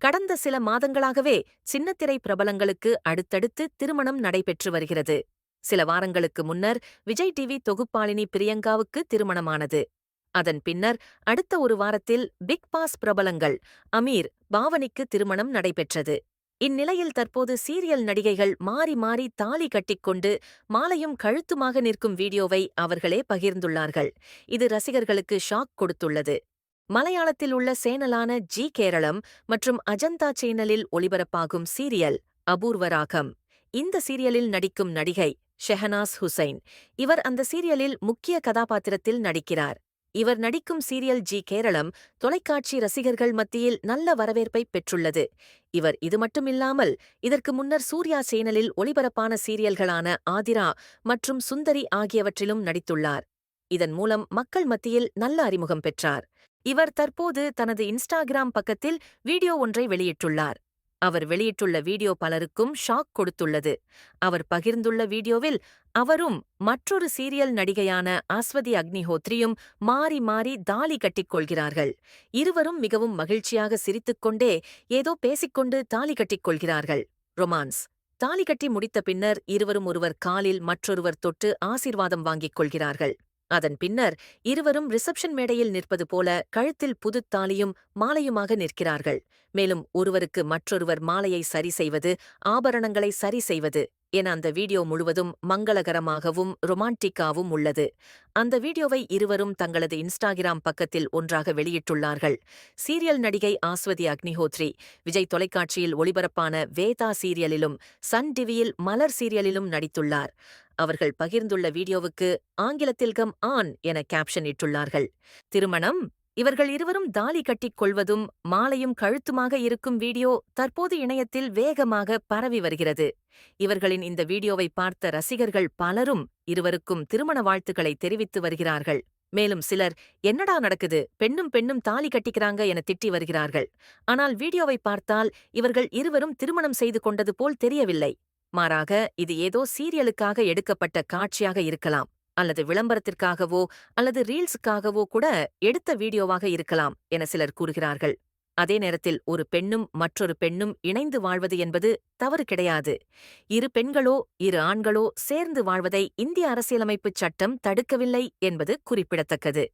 கடந்த சில மாதங்களாகவே சின்னத்திரை பிரபலங்களுக்கு அடுத்தடுத்து திருமணம் நடைபெற்று வருகிறது. சில வாரங்களுக்கு முன்னர் விஜய் டிவி தொகுப்பாளினி பிரியங்காவுக்கு திருமணமானது. அதன் பின்னர் அடுத்த ஒரு வாரத்தில் பிக் பாஸ் பிரபலங்கள் அமீர் பாவனிக்கு திருமணம் நடைபெற்றது. இந்நிலையில் தற்போது சீரியல் நடிகைகள் மாறி மாறி தாலி கட்டிக்கொண்டு மாலையும் கழுத்துமாக நிற்கும் வீடியோவை அவர்களே பகிர்ந்துள்ளார்கள். இது ரசிகர்களுக்கு ஷாக் கொடுத்துள்ளது. மலையாளத்தில் உள்ள சேனலான ஜி கேரளம் மற்றும் அஜந்தா சேனலில் ஒளிபரப்பாகும் சீரியல் அபூர்வராகம் இந்த சீரியலில் நடிக்கும் நடிகை ஷெஹனாஸ் ஹுசைன். இவர் அந்த சீரியலில் முக்கிய கதாபாத்திரத்தில் நடிக்கிறார். இவர் நடிக்கும் சீரியல் ஜி கேரளம் தொலைக்காட்சி ரசிகர்கள் மத்தியில் நல்ல வரவேற்பை பெற்றுள்ளது. இவர் இது மட்டுமில்லாமல் இதற்கு முன்னர் சூர்யா சேனலில் ஒளிபரப்பான சீரியல்களான ஆதிரா மற்றும் சுந்தரி ஆகியவற்றிலும் நடித்துள்ளார். இதன் மூலம் மக்கள் மத்தியில் நல்ல அறிமுகம் பெற்றார். இவர் தற்போது தனது இன்ஸ்டாகிராம் பக்கத்தில் வீடியோ ஒன்றை வெளியிட்டுள்ளார். அவர் வெளியிட்டுள்ள வீடியோ பலருக்கும் ஷாக் கொடுத்துள்ளது. அவர் பகிர்ந்துள்ள வீடியோவில் அவரும் மற்றொரு சீரியல் நடிகையான ஆஸ்வதி அக்னிஹோத்ரியும் மாறி மாறி தாலி கட்டிக் கொள்கிறார்கள். இருவரும் மிகவும் மகிழ்ச்சியாக சிரித்துக்கொண்டே ஏதோ பேசிக்கொண்டு தாலி கட்டிக் கொள்கிறார்கள். ரொமான்ஸ். தாலி கட்டி முடித்த பின்னர் இருவரும் ஒருவர் காலில் மற்றொருவர் தொட்டு ஆசீர்வாதம் வாங்கிக் கொள்கிறார்கள். அதன் பின்னர் இருவரும் ரிசப்ஷன் மேடையில் நிற்பது போல கழுத்தில் புதுத் தாலியும் மாலையுமாக நிற்கிறார்கள். மேலும் ஒருவருக்கு மற்றொருவர் மாலையை சரி செய்வது ஆபரணங்களை சரி செய்வது என அந்த வீடியோ முழுவதும் மங்களகரமாகவும் ரொமான்டிக்காவும் உள்ளது. அந்த வீடியோவை இருவரும் தங்களது இன்ஸ்டாகிராம் பக்கத்தில் ஒன்றாக வெளியிட்டுள்ளார்கள். சீரியல் நடிகை ஆஸ்வதி அக்னிஹோத்ரி விஜய் தொலைக்காட்சியில் ஒளிபரப்பான வேதா சீரியலிலும் சன் டிவியில் மலர் சீரியலிலும் நடித்துள்ளார். அவர்கள் பகிர்ந்துள்ள வீடியோவுக்கு ஆங்கிலத்தில் கம் ஆன் என கேப்ஷன் இட்டுள்ளார்கள். திருமணம் இவர்கள் இருவரும் தாலி கட்டிக் கொள்வதும் மாலையும் கழுத்துமாக இருக்கும் வீடியோ தற்போது இணையத்தில் வேகமாக பரவி வருகிறது. இவர்களின் இந்த வீடியோவை பார்த்த ரசிகர்கள் பலரும் இருவருக்கும் திருமண வாழ்த்துக்களை தெரிவித்து வருகிறார்கள். மேலும் சிலர் என்னடா நடக்குது? பெண்ணும் பெண்ணும் தாலி கட்டிக்கிறாங்க என திட்டி வருகிறார்கள். ஆனால் வீடியோவை பார்த்தால் இவர்கள் இருவரும் திருமணம் செய்து கொண்டது போல் தெரியவில்லை. மாறாக இது ஏதோ சீரியலுக்காக எடுக்கப்பட்ட காட்சியாக இருக்கலாம் அல்லது விளம்பரத்திற்காகவோ அல்லது ரீல்ஸுக்காகவோ கூட எடுத்த வீடியோவாக இருக்கலாம் என சிலர் கூறுகிறார்கள். அதே நேரத்தில் ஒரு பெண்ணும் மற்றொரு பெண்ணும் இணைந்து வாழ்வது என்பது தவறு கிடையாது. இரு பெண்களோ இரு ஆண்களோ சேர்ந்து வாழ்வதை இந்திய அரசியலமைப்புச் சட்டம் தடுக்கவில்லை என்பது குறிப்பிடத்தக்கது.